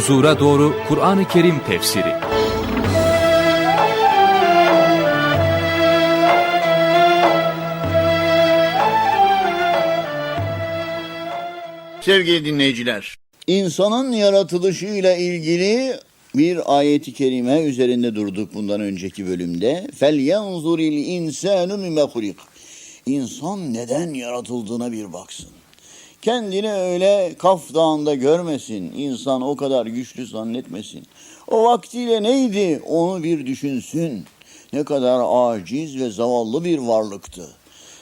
Huzura Doğru Kur'an-ı Kerim Tefsiri Sevgili dinleyiciler, İnsanın yaratılışıyla ilgili bir ayeti kerime üzerinde durduk bundan önceki bölümde. Fel yanzuril insanu mimma. İnsan neden yaratıldığına bir baksın. Kendini öyle Kaf Dağı'nda görmesin. İnsan o kadar güçlü zannetmesin. O vaktiyle neydi onu bir düşünsün. Ne kadar aciz ve zavallı bir varlıktı.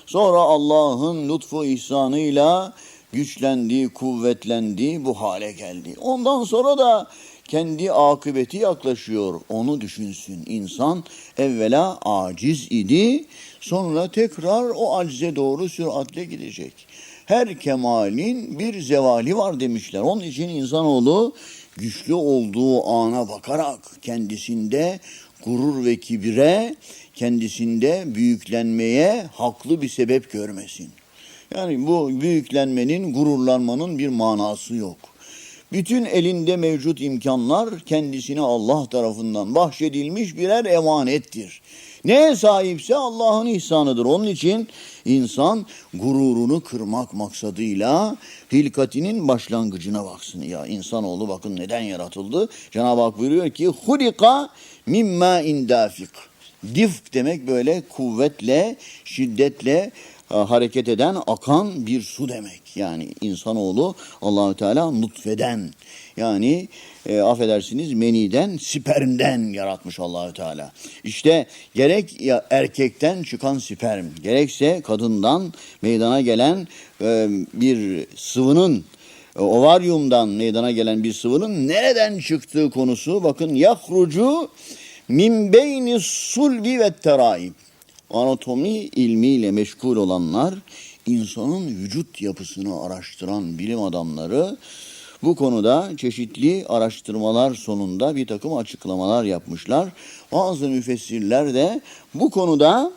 Sonra Allah'ın lütfu ihsanıyla güçlendi, kuvvetlendi, bu hale geldi. Ondan sonra da kendi akıbeti yaklaşıyor. Onu düşünsün. İnsan evvela aciz idi, sonra tekrar o acize doğru süratle gidecek. Her kemalin bir zevali var demişler. Onun için insanoğlu güçlü olduğu ana bakarak kendisinde gurur ve kibire, kendisinde büyüklenmeye haklı bir sebep görmesin. Yani bu büyüklenmenin, gururlanmanın bir manası yok. Bütün elinde mevcut imkanlar kendisine Allah tarafından bahşedilmiş birer emanettir. Neye sahipse Allah'ın ihsanıdır. Onun için insan gururunu kırmak maksadıyla hilkatinin başlangıcına baksın. Ya insanoğlu bakın neden yaratıldı? Cenab-ı Hak buyuruyor ki hulika mimma indafik. Difk demek böyle kuvvetle, şiddetle hareket eden, akan bir su demek. Yani insanoğlu Allahü Teala nutfeden yani e, affedersiniz meniden, spermden yaratmış Allahü Teala. İşte gerek ya erkekten çıkan sperm, gerekse kadından meydana gelen e, bir sıvının e, ovaryumdan meydana gelen bir sıvının nereden çıktığı konusu bakın yahrucu min beyni sulbi ve teraib anatomi ilmiyle meşgul olanlar, insanın vücut yapısını araştıran bilim adamları bu konuda çeşitli araştırmalar sonunda bir takım açıklamalar yapmışlar. Bazı müfessirler de bu konuda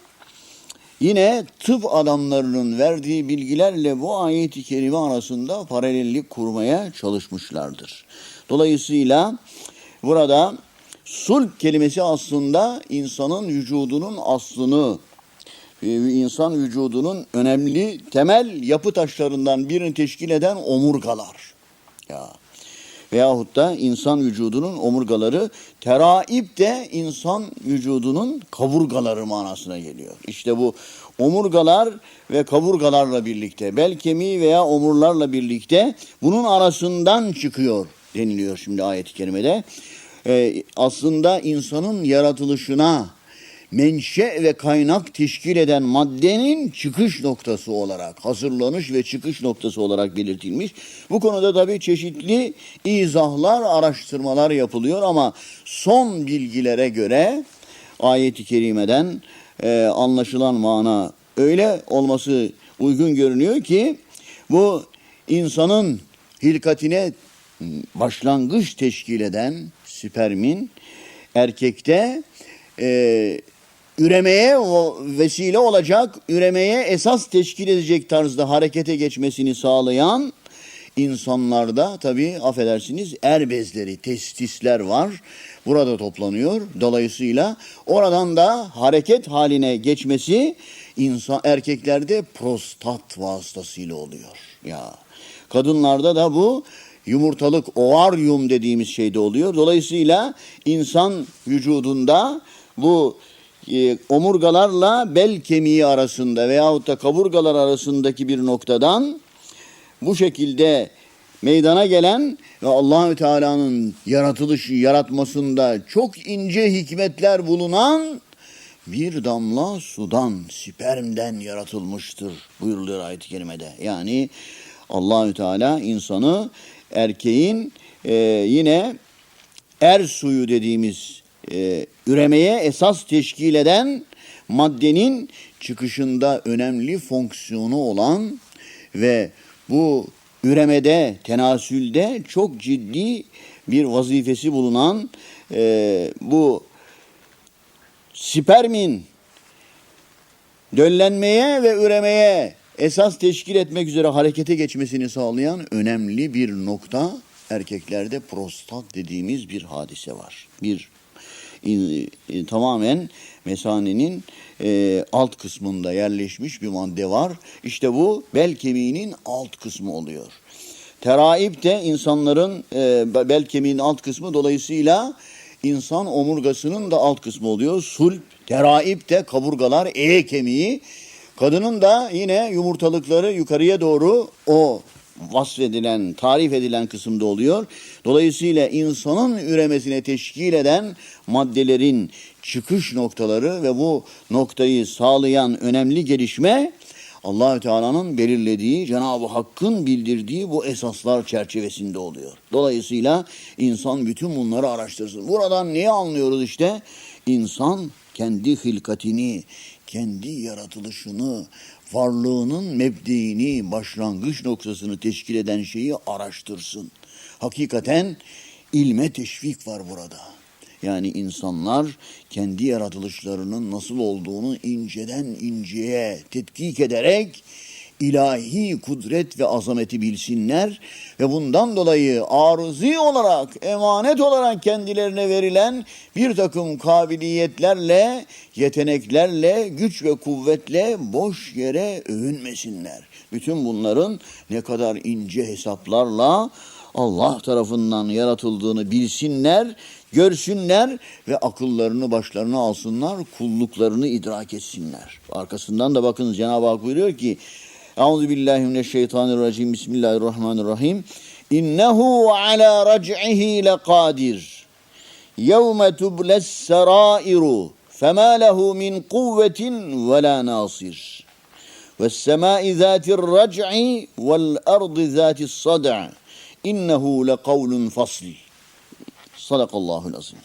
yine tıp adamlarının verdiği bilgilerle bu ayeti kerime arasında paralellik kurmaya çalışmışlardır. Dolayısıyla burada sulh kelimesi aslında insanın vücudunun aslını, e, insan vücudunun önemli temel yapı taşlarından birini teşkil eden omurgalar. Ya veyahut da insan vücudunun omurgaları teraip de insan vücudunun kaburgaları manasına geliyor. İşte bu omurgalar ve kaburgalarla birlikte bel kemiği veya omurlarla birlikte bunun arasından çıkıyor deniliyor şimdi ayet-i kerimede. Ee, aslında insanın yaratılışına menşe ve kaynak teşkil eden maddenin çıkış noktası olarak, hazırlanış ve çıkış noktası olarak belirtilmiş. Bu konuda tabii çeşitli izahlar, araştırmalar yapılıyor ama son bilgilere göre ayeti kerimeden e, anlaşılan mana öyle olması uygun görünüyor ki bu insanın hilkatine başlangıç teşkil eden spermin erkekte e, üremeye o vesile olacak, üremeye esas teşkil edecek tarzda harekete geçmesini sağlayan insanlarda tabi affedersiniz er bezleri, testisler var. Burada toplanıyor. Dolayısıyla oradan da hareket haline geçmesi insan erkeklerde prostat vasıtasıyla oluyor. Ya kadınlarda da bu yumurtalık ovaryum dediğimiz şeyde oluyor. Dolayısıyla insan vücudunda bu e, omurgalarla bel kemiği arasında veyahut da kaburgalar arasındaki bir noktadan bu şekilde meydana gelen ve Allahü Teala'nın yaratılışı yaratmasında çok ince hikmetler bulunan bir damla sudan, spermden yaratılmıştır buyuruluyor ayet-i kerimede. Yani Allahü Teala insanı erkeğin e, yine er suyu dediğimiz e, üremeye esas teşkil eden maddenin çıkışında önemli fonksiyonu olan ve bu üremede, tenasülde çok ciddi bir vazifesi bulunan e, bu spermin döllenmeye ve üremeye esas teşkil etmek üzere harekete geçmesini sağlayan önemli bir nokta erkeklerde prostat dediğimiz bir hadise var. Bir e, tamamen mesanenin e, alt kısmında yerleşmiş bir madde var. İşte bu bel kemiğinin alt kısmı oluyor. Teraip de insanların e, bel kemiğinin alt kısmı dolayısıyla insan omurgasının da alt kısmı oluyor. Sulp, teraip de kaburgalar, E kemiği. Kadının da yine yumurtalıkları yukarıya doğru o vasfedilen, tarif edilen kısımda oluyor. Dolayısıyla insanın üremesine teşkil eden maddelerin çıkış noktaları ve bu noktayı sağlayan önemli gelişme Allahü Teala'nın belirlediği, Cenab-ı Hakk'ın bildirdiği bu esaslar çerçevesinde oluyor. Dolayısıyla insan bütün bunları araştırsın. Buradan neyi anlıyoruz işte? İnsan kendi hilkatini, kendi yaratılışını, varlığının mebdeini, başlangıç noktasını teşkil eden şeyi araştırsın. Hakikaten ilme teşvik var burada. Yani insanlar kendi yaratılışlarının nasıl olduğunu inceden inceye tetkik ederek ilahi kudret ve azameti bilsinler ve bundan dolayı arızi olarak, emanet olarak kendilerine verilen bir takım kabiliyetlerle, yeteneklerle, güç ve kuvvetle boş yere övünmesinler. Bütün bunların ne kadar ince hesaplarla Allah tarafından yaratıldığını bilsinler, görsünler ve akıllarını başlarına alsınlar, kulluklarını idrak etsinler. Arkasından da bakın Cenab-ı Hak buyuruyor ki Euzu billahi mineşşeytanirracim. Bismillahirrahmanirrahim. İnnehu ala rac'ihi lekadir. Yevme tubles serairu. Fema lehu min kuvvetin ve la nasir. Ve's-semai zati'r rac'i vel ardı zati's sad'a. İnnehu lekavlun fasli. Sadakallahu'l azim.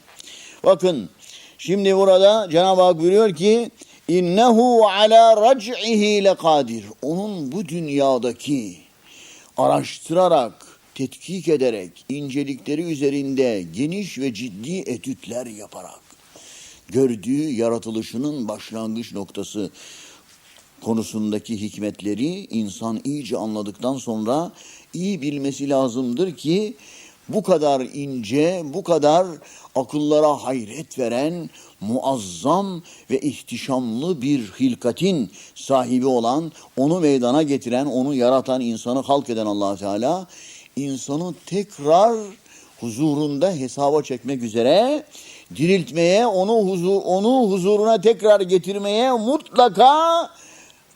Bakın şimdi burada Cenab-ı Hak buyuruyor ki innehu ala rac'ihi lekadir. Onun bu dünyadaki araştırarak, tetkik ederek, incelikleri üzerinde geniş ve ciddi etütler yaparak gördüğü yaratılışının başlangıç noktası konusundaki hikmetleri insan iyice anladıktan sonra iyi bilmesi lazımdır ki bu kadar ince, bu kadar akıllara hayret veren, muazzam ve ihtişamlı bir hilkatin sahibi olan, onu meydana getiren, onu yaratan, insanı halk eden allah Teala, insanı tekrar huzurunda hesaba çekmek üzere diriltmeye, onu huzur, onu huzuruna tekrar getirmeye mutlaka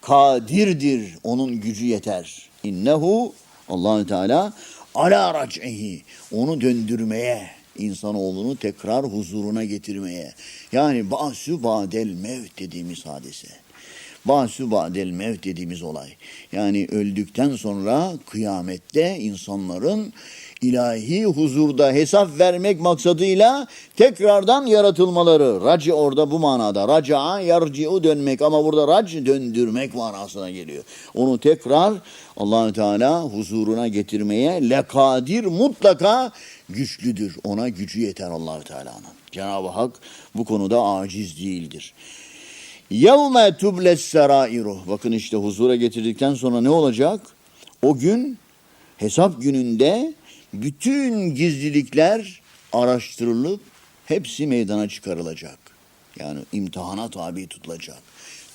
kadirdir. Onun gücü yeter. İnnehu Allahü Teala ala rac'ihi onu döndürmeye insanoğlunu tekrar huzuruna getirmeye yani ba'su ba'del mevt dediğimiz hadise. Ba'su ba'del mevt dediğimiz olay. Yani öldükten sonra kıyamette insanların ilahi huzurda hesap vermek maksadıyla tekrardan yaratılmaları. Raci orada bu manada. Raca'a yarci'u dönmek ama burada rac döndürmek manasına geliyor. Onu tekrar Allahü Teala huzuruna getirmeye lekadir mutlaka güçlüdür. Ona gücü yeter Allahü Teala'nın. Cenab-ı Hak bu konuda aciz değildir. Yevme tubles serairu. Bakın işte huzura getirdikten sonra ne olacak? O gün hesap gününde bütün gizlilikler araştırılıp hepsi meydana çıkarılacak. Yani imtihana tabi tutulacak.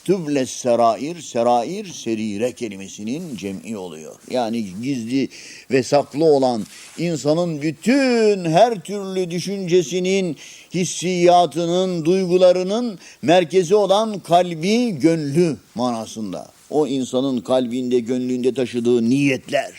Tübles serair, serair serire kelimesinin cem'i oluyor. Yani gizli ve saklı olan insanın bütün her türlü düşüncesinin, hissiyatının, duygularının merkezi olan kalbi, gönlü manasında. O insanın kalbinde, gönlünde taşıdığı niyetler,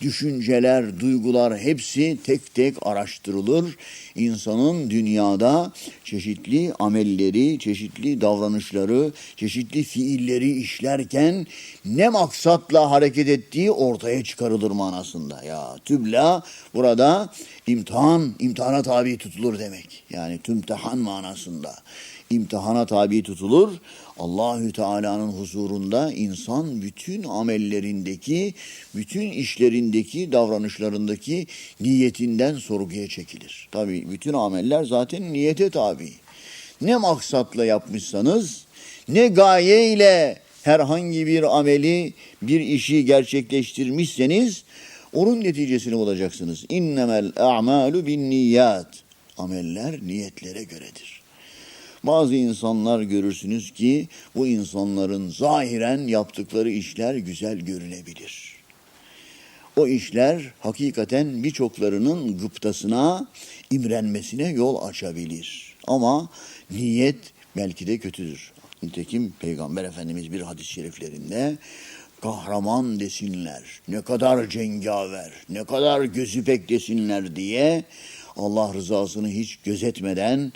düşünceler, duygular hepsi tek tek araştırılır. İnsanın dünyada çeşitli amelleri, çeşitli davranışları, çeşitli fiilleri işlerken ne maksatla hareket ettiği ortaya çıkarılır manasında. Ya tübla burada imtihan, imtihana tabi tutulur demek. Yani tümtehan manasında imtihana tabi tutulur. Allahü Teala'nın huzurunda insan bütün amellerindeki, bütün işlerindeki, davranışlarındaki niyetinden sorguya çekilir. Tabi bütün ameller zaten niyete tabi. Ne maksatla yapmışsanız, ne gaye ile herhangi bir ameli, bir işi gerçekleştirmişseniz Onun neticesini bulacaksınız. İnnemel a'malu bin niyat. Ameller niyetlere göredir. Bazı insanlar görürsünüz ki bu insanların zahiren yaptıkları işler güzel görünebilir. O işler hakikaten birçoklarının gıptasına, imrenmesine yol açabilir. Ama niyet belki de kötüdür. Nitekim Peygamber Efendimiz bir hadis-i şeriflerinde kahraman desinler, ne kadar cengaver, ne kadar gözü pek desinler diye Allah rızasını hiç gözetmeden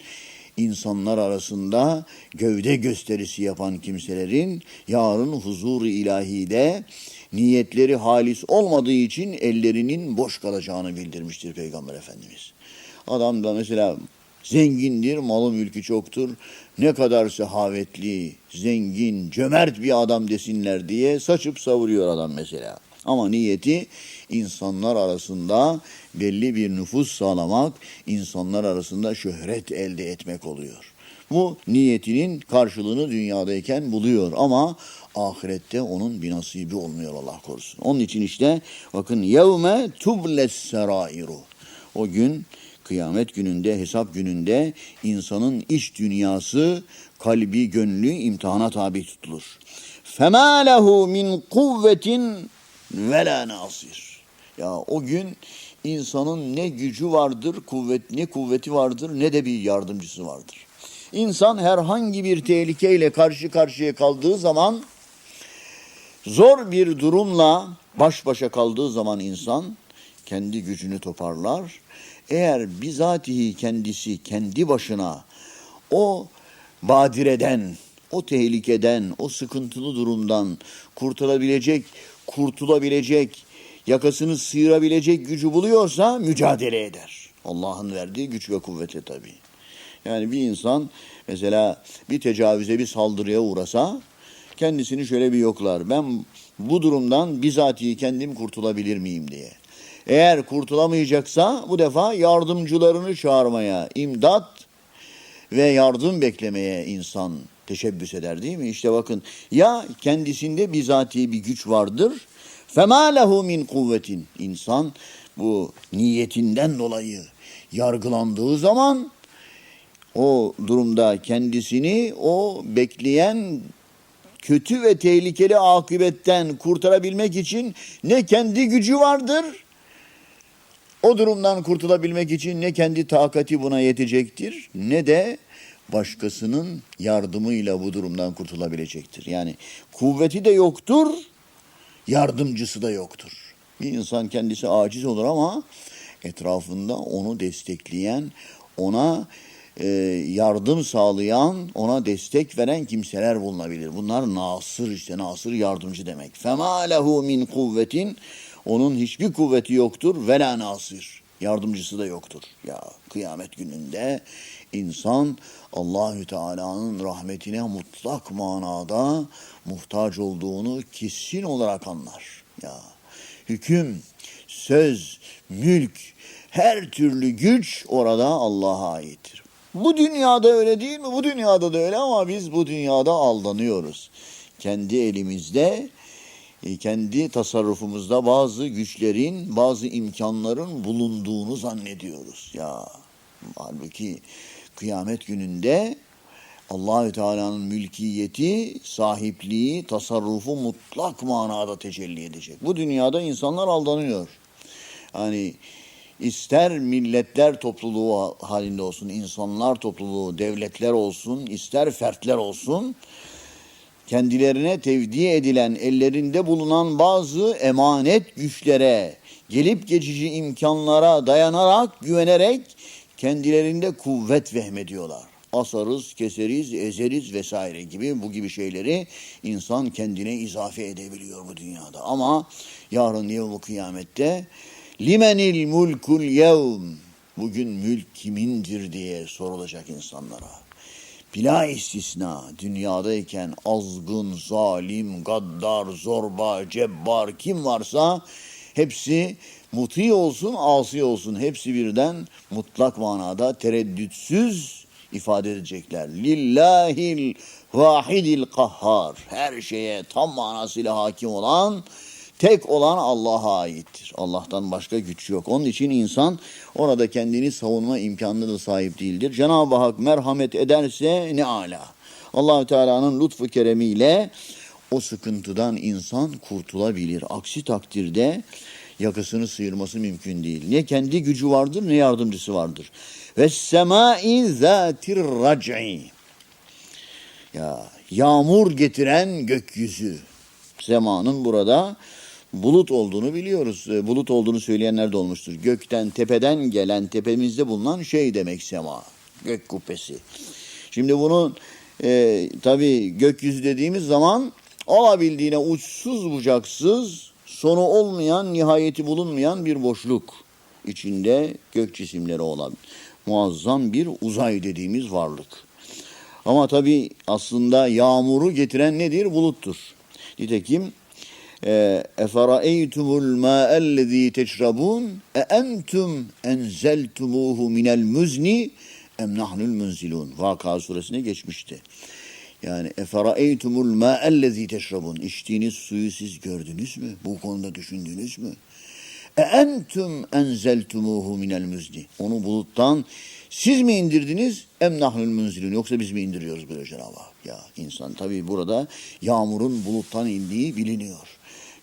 insanlar arasında gövde gösterisi yapan kimselerin yarın huzur-u ilahide niyetleri halis olmadığı için ellerinin boş kalacağını bildirmiştir Peygamber Efendimiz. Adam da mesela zengindir, malı mülkü çoktur. Ne kadar sehavetli, zengin, cömert bir adam desinler diye saçıp savuruyor adam mesela. Ama niyeti insanlar arasında belli bir nüfus sağlamak, insanlar arasında şöhret elde etmek oluyor. Bu niyetinin karşılığını dünyadayken buluyor ama ahirette onun bir nasibi olmuyor Allah korusun. Onun için işte bakın yevme tubles serairu. O gün kıyamet gününde, hesap gününde insanın iç dünyası, kalbi, gönlü imtihana tabi tutulur. فَمَا لَهُ مِنْ قُوَّةٍ ve la nasir. Ya o gün insanın ne gücü vardır, kuvvet ne kuvveti vardır ne de bir yardımcısı vardır. İnsan herhangi bir tehlikeyle karşı karşıya kaldığı zaman zor bir durumla baş başa kaldığı zaman insan kendi gücünü toparlar. Eğer bizatihi kendisi kendi başına o badireden, o tehlikeden, o sıkıntılı durumdan kurtulabilecek kurtulabilecek, yakasını sıyırabilecek gücü buluyorsa mücadele eder. Allah'ın verdiği güç ve kuvvete tabii. Yani bir insan mesela bir tecavüze, bir saldırıya uğrasa kendisini şöyle bir yoklar. Ben bu durumdan bizatihi kendim kurtulabilir miyim diye. Eğer kurtulamayacaksa bu defa yardımcılarını çağırmaya, imdat ve yardım beklemeye insan teşebbüs eder değil mi? İşte bakın ya kendisinde bizatihi bir güç vardır. فَمَا لَهُ min kuvvetin. İnsan bu niyetinden dolayı yargılandığı zaman o durumda kendisini o bekleyen kötü ve tehlikeli akıbetten kurtarabilmek için ne kendi gücü vardır, o durumdan kurtulabilmek için ne kendi takati buna yetecektir, ne de başkasının yardımıyla bu durumdan kurtulabilecektir. Yani kuvveti de yoktur, yardımcısı da yoktur. Bir insan kendisi aciz olur ama etrafında onu destekleyen, ona e, yardım sağlayan, ona destek veren kimseler bulunabilir. Bunlar nasır işte, nasır yardımcı demek. فَمَا لَهُ min kuvvetin Onun hiçbir kuvveti yoktur. وَلَا nasır. Yardımcısı da yoktur. Ya kıyamet gününde insan Allahü Teala'nın rahmetine mutlak manada muhtaç olduğunu kesin olarak anlar. Ya hüküm, söz, mülk, her türlü güç orada Allah'a aittir. Bu dünyada öyle değil mi? Bu dünyada da öyle ama biz bu dünyada aldanıyoruz. Kendi elimizde, kendi tasarrufumuzda bazı güçlerin, bazı imkanların bulunduğunu zannediyoruz. Ya halbuki kıyamet gününde Allahü Teala'nın mülkiyeti, sahipliği, tasarrufu mutlak manada tecelli edecek. Bu dünyada insanlar aldanıyor. Hani ister milletler topluluğu halinde olsun, insanlar topluluğu, devletler olsun, ister fertler olsun, kendilerine tevdi edilen, ellerinde bulunan bazı emanet güçlere, gelip geçici imkanlara dayanarak, güvenerek kendilerinde kuvvet vehmediyorlar. Asarız, keseriz, ezeriz vesaire gibi bu gibi şeyleri insan kendine izafe edebiliyor bu dünyada. Ama yarın yevmu kıyamette limenil mulkul yevm bugün mülk kimindir diye sorulacak insanlara. Bila istisna dünyadayken azgın, zalim, gaddar, zorba, cebbar kim varsa hepsi muti olsun, asi olsun hepsi birden mutlak manada tereddütsüz ifade edecekler. Lillahil vahidil kahhar. Her şeye tam manasıyla hakim olan tek olan Allah'a aittir. Allah'tan başka güç yok. Onun için insan orada kendini savunma imkanına da sahip değildir. Cenab-ı Hak merhamet ederse ne ala. Allahü Teala'nın lütfu keremiyle o sıkıntıdan insan kurtulabilir. Aksi takdirde yakasını sıyırması mümkün değil. Ne kendi gücü vardır ne yardımcısı vardır. Ve semai zatir rac'i. Ya yağmur getiren gökyüzü. Semanın burada bulut olduğunu biliyoruz. E, Bulut olduğunu söyleyenler de olmuştur. Gökten, tepeden gelen, tepemizde bulunan şey demek sema. Gök kubbesi. Şimdi bunun e, tabii gökyüzü dediğimiz zaman olabildiğine uçsuz bucaksız, sonu olmayan, nihayeti bulunmayan bir boşluk içinde gök cisimleri olan muazzam bir uzay dediğimiz varlık. Ama tabii aslında yağmuru getiren nedir? Buluttur. Nitekim e, efera'eytumul ma'el lezî teşrabun e entum enzeltumuhu minel muzni em nahnul munzilun. Vaka suresine geçmişti. Yani efera'eytumul ma'el lezî teşrabun. İçtiğiniz suyu siz gördünüz mü? Bu konuda düşündünüz mü? E entum enzeltumuhu minel muzni. Onu buluttan siz mi indirdiniz? Em nahnul munzilun. Yoksa biz mi indiriyoruz böyle Cenab-ı Ya insan tabii burada yağmurun buluttan indiği biliniyor.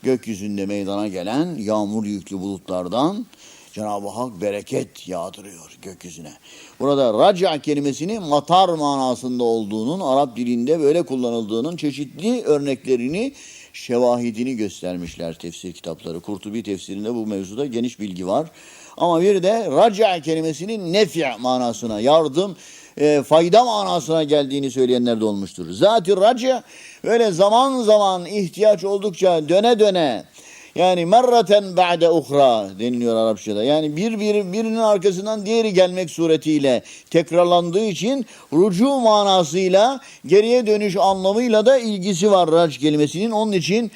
Gökyüzünde meydana gelen yağmur yüklü bulutlardan Cenab-ı Hak bereket yağdırıyor gökyüzüne. Burada raca kelimesinin matar manasında olduğunun, Arap dilinde böyle kullanıldığının çeşitli örneklerini, şevahidini göstermişler tefsir kitapları. Kurtubi tefsirinde bu mevzuda geniş bilgi var. Ama bir de raca kelimesinin nefi manasına, yardım, e, fayda manasına geldiğini söyleyenler de olmuştur. Zat-ı raca böyle zaman zaman ihtiyaç oldukça döne döne yani merraten ba'de uhra deniliyor Arapçada. Yani bir, bir birinin arkasından diğeri gelmek suretiyle tekrarlandığı için rucu manasıyla geriye dönüş anlamıyla da ilgisi var rac kelimesinin. Onun için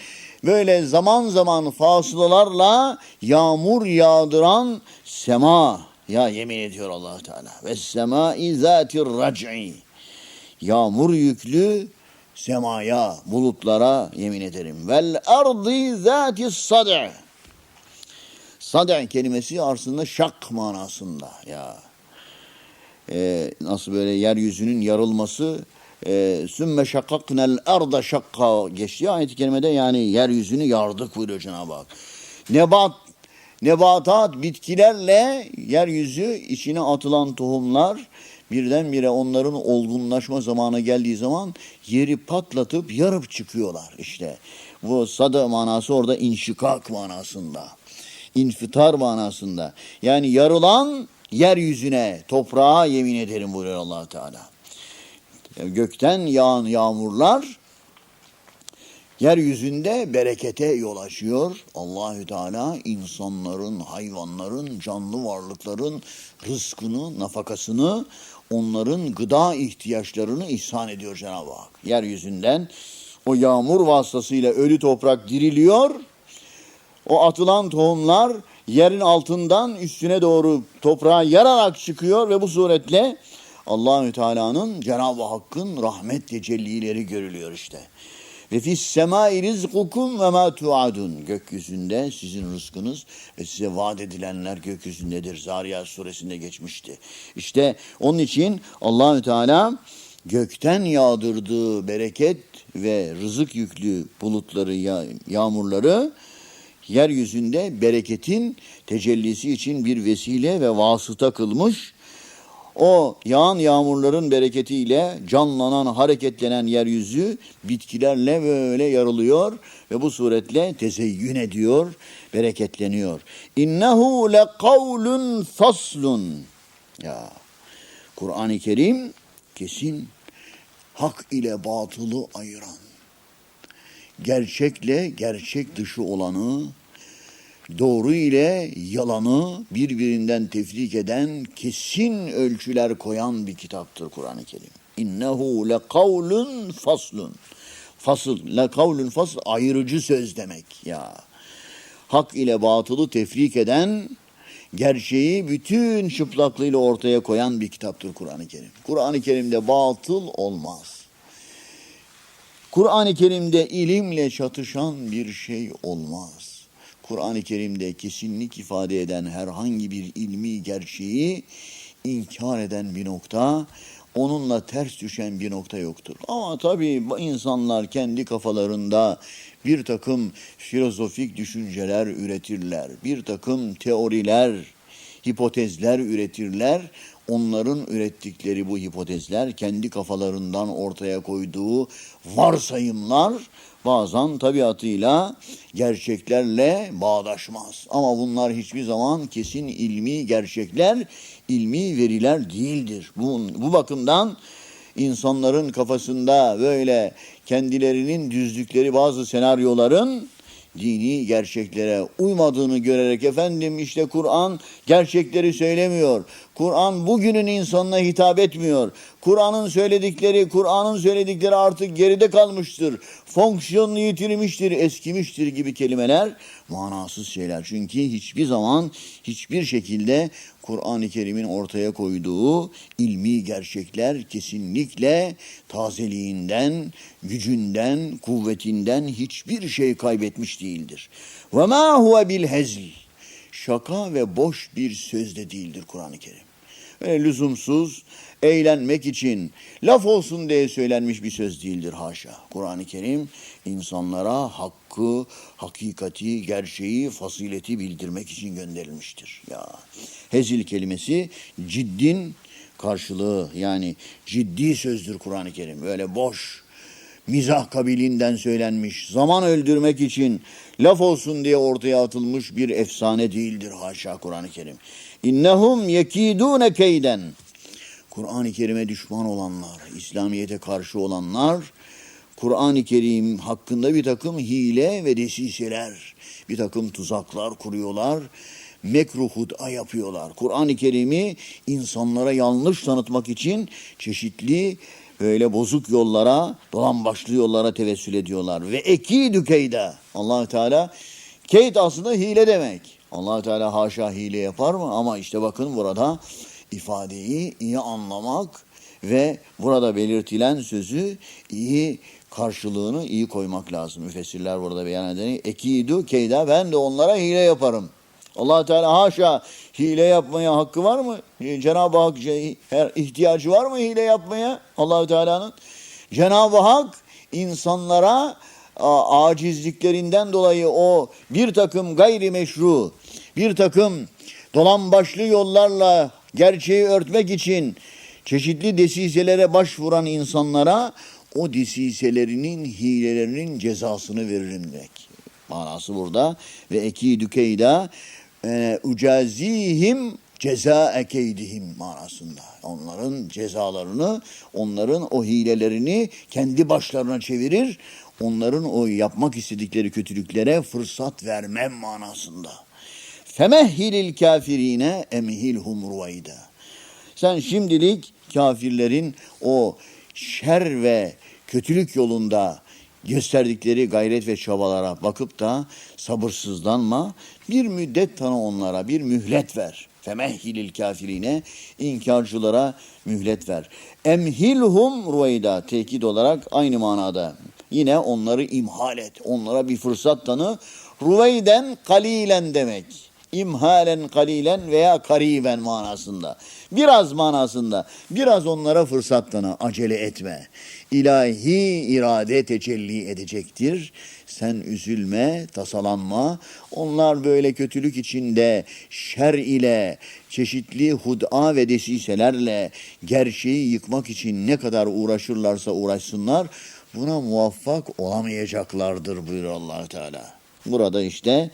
böyle zaman zaman fasılalarla yağmur yağdıran sema ya yemin ediyor allah Teala. Ve semai zatir rac'i. Yağmur yüklü semaya, bulutlara yemin ederim. Vel ardı zati sad'a. Sad'a kelimesi aslında şak manasında ya. Ee, nasıl böyle yeryüzünün yarılması e, sümme şakaknel arda şakka geçti ayet-i kerimede yani yeryüzünü yardık buyuruyor Cenab-ı Hak. Nebat nebatat bitkilerle yeryüzü içine atılan tohumlar birdenbire onların olgunlaşma zamanı geldiği zaman yeri patlatıp yarıp çıkıyorlar işte. Bu sada manası orada inşikak manasında. İnfitar manasında. Yani yarılan yeryüzüne, toprağa yemin ederim buyuruyor allah Teala. Gökten yağan yağmurlar yeryüzünde berekete yol açıyor. Allahü Teala insanların, hayvanların, canlı varlıkların rızkını, nafakasını, onların gıda ihtiyaçlarını ihsan ediyor Cenab-ı Hak. Yeryüzünden o yağmur vasıtasıyla ölü toprak diriliyor. O atılan tohumlar yerin altından üstüne doğru toprağa yararak çıkıyor ve bu suretle Allahü Teala'nın Cenab-ı Hakk'ın rahmet tecellileri görülüyor işte. Ve fis semai rizkukum ve ma tuadun. Gökyüzünde sizin rızkınız ve size vaat edilenler gökyüzündedir. Zariyat suresinde geçmişti. İşte onun için Allahü Teala gökten yağdırdığı bereket ve rızık yüklü bulutları, ya- yağmurları yeryüzünde bereketin tecellisi için bir vesile ve vasıta kılmış. O yağan yağmurların bereketiyle canlanan, hareketlenen yeryüzü bitkilerle böyle yarılıyor ve bu suretle tezeyyün ediyor, bereketleniyor. İnnehu le kavlun faslun. Ya Kur'an-ı Kerim kesin hak ile batılı ayıran, gerçekle gerçek dışı olanı, doğru ile yalanı birbirinden tefrik eden, kesin ölçüler koyan bir kitaptır Kur'an-ı Kerim. İnnehu le kavlun faslun. Fasıl, le kavlun fasl ayırıcı söz demek ya. Hak ile batılı tefrik eden, gerçeği bütün çıplaklığıyla ortaya koyan bir kitaptır Kur'an-ı Kerim. Kur'an-ı Kerim'de batıl olmaz. Kur'an-ı Kerim'de ilimle çatışan bir şey olmaz. Kur'an-ı Kerim'de kesinlik ifade eden herhangi bir ilmi gerçeği inkar eden bir nokta, onunla ters düşen bir nokta yoktur. Ama tabii insanlar kendi kafalarında bir takım filozofik düşünceler üretirler, bir takım teoriler, hipotezler üretirler. Onların ürettikleri bu hipotezler kendi kafalarından ortaya koyduğu varsayımlar bazen tabiatıyla gerçeklerle bağdaşmaz. Ama bunlar hiçbir zaman kesin ilmi gerçekler, ilmi veriler değildir. Bu, bu bakımdan insanların kafasında böyle kendilerinin düzdükleri bazı senaryoların dini gerçeklere uymadığını görerek efendim işte Kur'an gerçekleri söylemiyor. Kur'an bugünün insanına hitap etmiyor. Kur'an'ın söyledikleri, Kur'an'ın söyledikleri artık geride kalmıştır. Fonksiyonunu yitirmiştir, eskimiştir gibi kelimeler manasız şeyler. Çünkü hiçbir zaman hiçbir şekilde Kur'an-ı Kerim'in ortaya koyduğu ilmi gerçekler kesinlikle tazeliğinden, gücünden, kuvvetinden hiçbir şey kaybetmiş değildir. Ve ma huve bil hezl. Şaka ve boş bir söz de değildir Kur'an-ı Kerim. Öyle lüzumsuz, eğlenmek için, laf olsun diye söylenmiş bir söz değildir haşa. Kur'an-ı Kerim insanlara hakkı, hakikati, gerçeği, fasileti bildirmek için gönderilmiştir. Ya hezil kelimesi ciddin karşılığı yani ciddi sözdür Kur'an-ı Kerim. Öyle boş, mizah kabiliğinden söylenmiş, zaman öldürmek için laf olsun diye ortaya atılmış bir efsane değildir haşa Kur'an-ı Kerim. İnnehum yekidune keyden. Kur'an-ı Kerim'e düşman olanlar, İslamiyet'e karşı olanlar, Kur'an-ı Kerim hakkında bir takım hile ve desiseler, bir takım tuzaklar kuruyorlar, mekruh hud'a yapıyorlar. Kur'an-ı Kerim'i insanlara yanlış tanıtmak için çeşitli böyle bozuk yollara, dolambaçlı yollara tevessül ediyorlar. Ve ekidü keyde. allah Teala keyd aslında hile demek. allah Teala haşa hile yapar mı? Ama işte bakın burada ifadeyi iyi anlamak ve burada belirtilen sözü iyi karşılığını iyi koymak lazım. Müfessirler burada beyan edeni ekidu keyda ben de onlara hile yaparım. Allah Teala haşa hile yapmaya hakkı var mı? Ee, Cenab-ı Hak şey, her ihtiyacı var mı hile yapmaya allah Teala'nın? Cenab-ı Hak insanlara acizliklerinden dolayı o bir takım gayrimeşru, bir takım dolambaçlı yollarla gerçeği örtmek için çeşitli desiselere başvuran insanlara o desiselerinin, hilelerinin cezasını veririm demek. Manası burada. Ve ekidü keyda e, ucazihim ceza ekeydihim manasında. Onların cezalarını, onların o hilelerini kendi başlarına çevirir. Onların o yapmak istedikleri kötülüklere fırsat vermem manasında. Femehhilil kafirine emhilhum ruvayda. Sen şimdilik kafirlerin o şer ve kötülük yolunda gösterdikleri gayret ve çabalara bakıp da sabırsızlanma. Bir müddet tanı onlara, bir mühlet ver. Femehhilil kafirine, inkarcılara mühlet ver. Emhilhum ruveyda, tekit olarak aynı manada. Yine onları imhal et, onlara bir fırsat tanı. Ruveyden kalilen demek. İmhalen kalilen veya kariben manasında. Biraz manasında. Biraz onlara fırsat tanı. Acele etme. İlahi irade tecelli edecektir. Sen üzülme, tasalanma. Onlar böyle kötülük içinde şer ile, çeşitli hud'a ve desiselerle gerçeği yıkmak için ne kadar uğraşırlarsa uğraşsınlar buna muvaffak olamayacaklardır buyuruyor allah Teala. Burada işte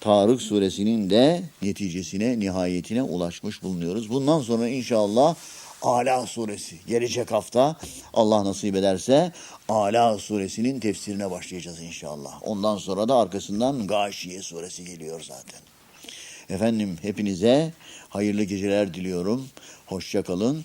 Tarık suresinin de neticesine, nihayetine ulaşmış bulunuyoruz. Bundan sonra inşallah Ala suresi gelecek hafta Allah nasip ederse Ala suresinin tefsirine başlayacağız inşallah. Ondan sonra da arkasından Gâşiye suresi geliyor zaten. Efendim hepinize hayırlı geceler diliyorum. Hoşça kalın.